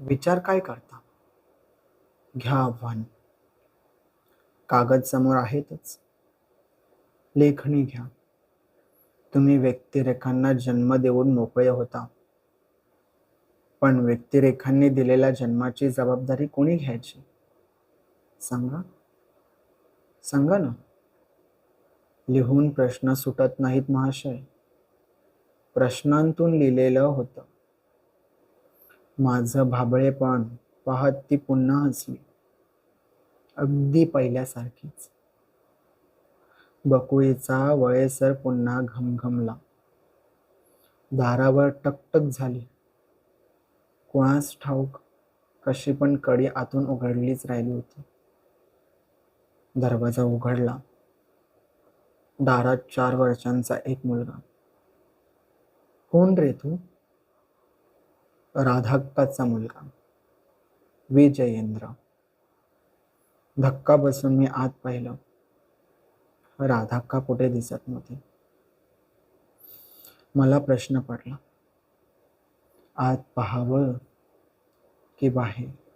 विचार काय करता? घ्या आव्हान. कागद समोर आहेतच. लेखणी घ्या. तुम्ही व्यक्तिरेखांना जन्म देऊन मोकळे होता. पण व्यक्तिरेखांनी दिलेल्या जन्माची जबाबदारी कोणी घ्यायची? सांगा. सांगा ना. लिहून प्रश्न सुटत नाहीत महाशय. प्रश्नांतून लिहिलेलं होतं. माझं भाबळेपण पाहत ती पुन्हा हसली. अगदी पहिल्यासारखीच. बकुळीचा वळेसर पुन्हा घमघमला. दारावर टकटक झाली. कोणास ठाऊक कशी पण कडी आतून उघडलीच राहिली होती. दरवाजा उघडला. दारात चार वर्षांचा एक मुलगा. कोण रे तू? राधाक्काचा मुलगा. विजयेंद्र. धक्का बसून मी आत पाहिलं. राधाक्का कुठे दिसत नव्हती. मला प्रश्न पडला. आत पाहावं की बाहेर?